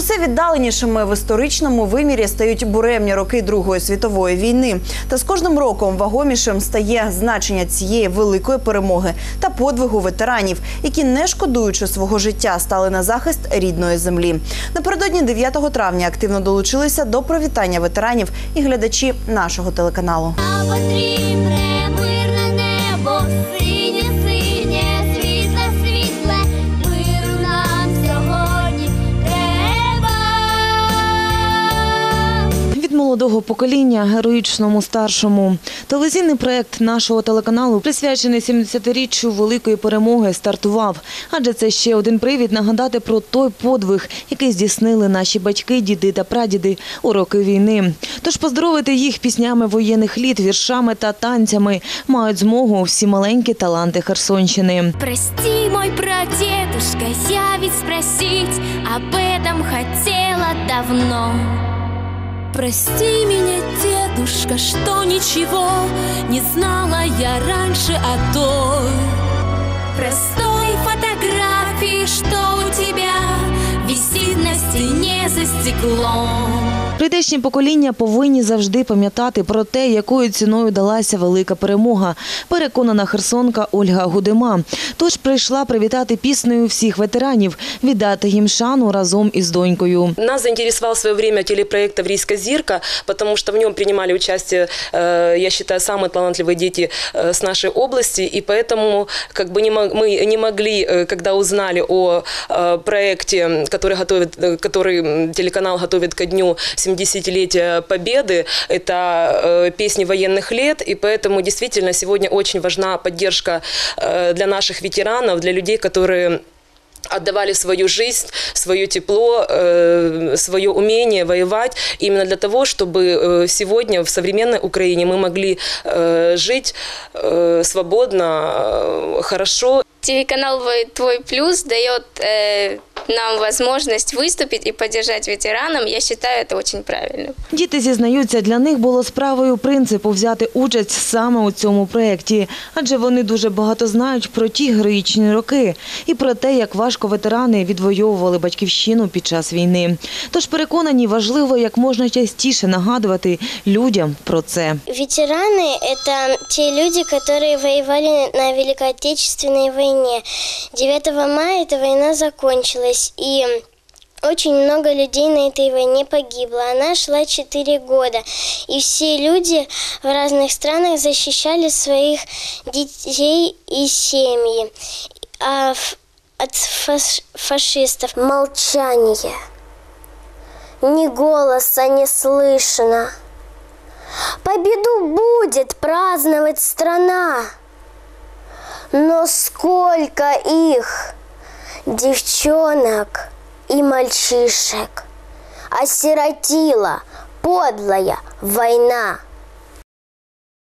Усе віддаленішими в історичному вимірі стають буремні роки Другої світової війни. Та з кожним роком вагомішим стає значення цієї великої перемоги та подвигу ветеранів, які не шкодуючи свого життя стали на захист рідної землі. Напередодні 9 травня активно долучилися до привітання ветеранів і глядачі нашого телеканалу. Потрібне мирне небо, молодого покоління героїчному старшому телевізійний проект нашого телеканалу, присвячений 70-річчю великої перемоги, стартував. Адже це ще один привід нагадати про той подвиг, який здійснили наші батьки, діди та прадіди у роки війни. Тож поздоровити їх піснями воєнних літ, віршами та танцями мають змогу всі маленькі таланти Херсонщини. Прости, мой прадедушка, я ведь спросить об этом давно. Прости меня, дедушка, что ничего не знала я раньше о той стеклом. Прийдешні покоління повинні завжди пам'ятати про те, якою ціною далася велика перемога. Переконана херсонка Ольга Гудима. Тож прийшла привітати піснею всіх ветеранів, віддати їм шану разом із донькою. Нас заинтересовал в свое время телепроект «Таврийская зирка», потому что в нем принимали участие, э, я считаю, самые талантливые дети э, с нашей области, и поэтому как бы не мог- мы не могли, э, когда узнали о э, проекте, который, готовит, э, который м, телеканал готовит ко дню 70-летия Победы, это э, песни военных лет, и поэтому действительно сегодня очень важна поддержка э, для наших ветеранов, для людей, которые отдавали свою жизнь, свое тепло, э, свое умение воевать именно для того, чтобы сегодня в современной Украине мы могли жить свободно, хорошо. Телеканал «Твой- Плюс дает нам возможность выступить и поддержать ветеранам. Я считаю это очень правильным. Діти зізнаються, для них було справою принципу взяти участь саме у цьому проєкті, адже вони дуже багато знають про ті героїчні роки і про те, як важко ветерани відвоювали батьківщину під час війни. Тож переконані, важливо як можна частіше нагадувати людям про це. Ветераны – это те люди, которые воевали на Великой Отечественной войне. 9 мая эта война закончилась, И очень много людей на этой войне погибло. Она шла 4 года, и все люди в разных странах защищали своих детей и семьи а от фаш- фашистов. Молчание. Ни голоса не слышно. Победу будет праздновать страна. Но сколько их, девчонок и мальчишек, осиротила подлая война.